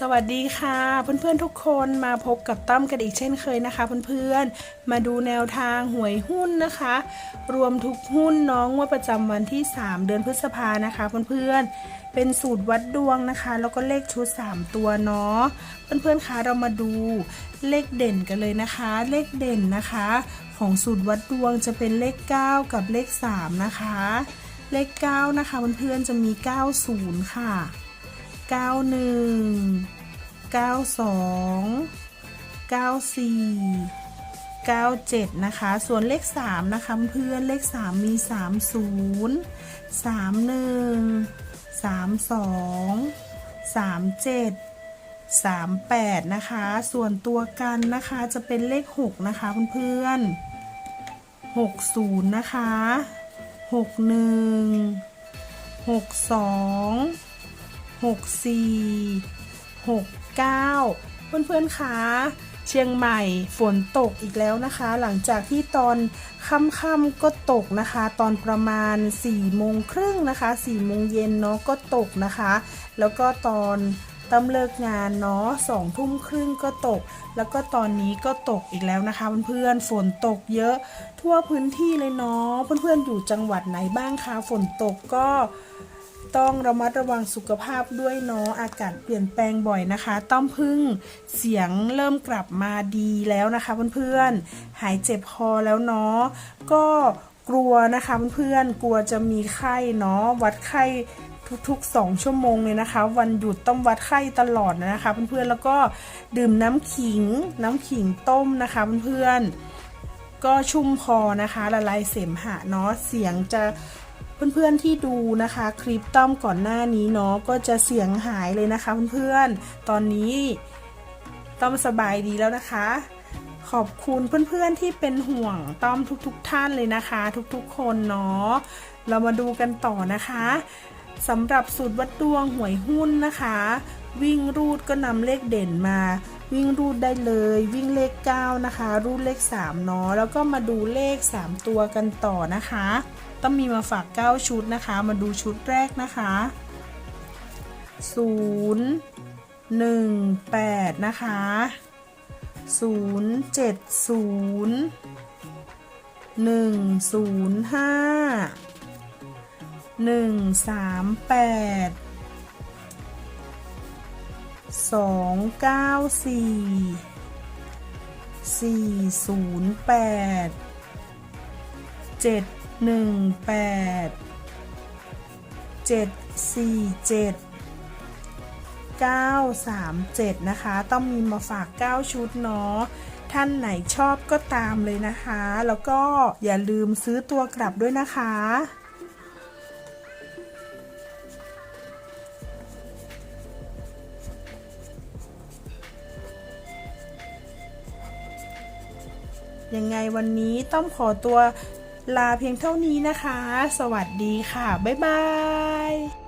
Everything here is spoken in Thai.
สวัสดีค่ะเพื่อนๆทุกคนมาพบกับตั้มกันอีกเช่นเคยนะคะเพื่อนๆมาดูแนวทางหวยหุ้นนะคะ รวมทุกหุ้นน้องว่าประจำวันที่ 3 เดือนพฤษภานะคะเพื่อนๆเป็นสูตรวัดดวงนะคะ แล้วก็เลขชุด 3 ตัวเนาะเพื่อนๆคะเรามาดูเลขเด่นกันเลยนะคะ เลขเด่นนะคะ ของสูตรวัดดวงจะเป็นเลข 9 กับเลข 3 นะคะ เลข 9 นะคะเพื่อนๆจะมี 90 ค่ะ 91 92 94 97 นะคะ ส่วนเลข 3 นะคะเพื่อนเลข 3 มี 30 31 32 37 38 นะคะ ส่วนตัวกันนะคะจะเป็นเลข 6 นะคะเพื่อนๆ60 นะคะ 61 62หก สี่หกเก้าเพื่อนๆคะเชียงใหม่ฝนตกอีกแล้วนะคะ หลังจากที่ตอนค่ำๆก็ตกนะคะ ตอนประมาณ4ี่โมงครึ่งนะคะ4ี่โมงเย็นเนาะก็ตกนะคะ แล้วก็ตอนตั้มเลิกงานเนาะสองทุ่มครึ่งก็ตก แล้วก็ตอนนี้ก็ตกอีกแล้วนะคะเพื่อนๆฝนตกเยอะทั่วพื้นที่เลยเนาะเพื่อนๆอยู่จังหวัดไหนบ้างคะฝนตกก็ ต้องระมัดระวังสุขภาพด้วยเนาะอากาศเปลี่ยนแปลงบ่อยนะคะ ต้องพึ่งเสียงเริ่มกลับมาดีแล้วนะคะเพื่อนๆหายเจ็บคอแล้วเนาะก็กลัวนะคะเพื่อนๆกลัวจะมีไข้เนาะวัดไข้ทุกๆ 2 ชั่วโมงเลยนะคะ วันหยุดต้องวัดไข้ตลอดนะคะเพื่อนๆแล้วก็ดื่มน้ำขิง น้ำขิงต้มนะคะเพื่อนๆก็ชุ่มคอนะคะละลายเสมหะเนาะเสียงจะ เพื่อนๆที่ดูนะคะ คลิปต้อมก่อนหน้านี้เนาะก็จะเสียงหายเลยนะคะเพื่อนๆ ตอนนี้ต้อมสบายดีแล้วนะคะ ขอบคุณเพื่อนๆที่เป็นห่วงต้อมทุกๆทท่านเลยนะคะ ทุกๆคนเนาะเรามาดูกันต่อนะคะสำหรับสูตรวัดดวงหวยหุ้นนะคะ วิ่งรูดก็นำเลขเด่นมา วิ่งรูดได้เลย วิ่งเลข 9 นะคะ รูดเลข3เนาะแล้วก็มาดูเลข 3 ตัวกันต่อนะคะ ต้องมีมาฝาก 9 ชุดนะคะ มาดูชุดแรกนะคะ 0 1 8 นะคะ 0 7 0 1 0 5หนึ่ง สองเก้าสี่สี่ศูนย์แปดเจ็ดหนึ่งแปดเจ็ดสี่เจ็ดเก้าสามเจ็ดนะคะ ต้องมีมาฝากเก้าชุดเนาะท่านไหนชอบก็ตามเลยนะคะ แล้วก็อย่าลืมซื้อตัวกลับด้วยนะคะ ยังไงวันนี้ต้องขอตัวลาเพียงเท่านี้นะคะ สวัสดีค่ะ บ๊ายบาย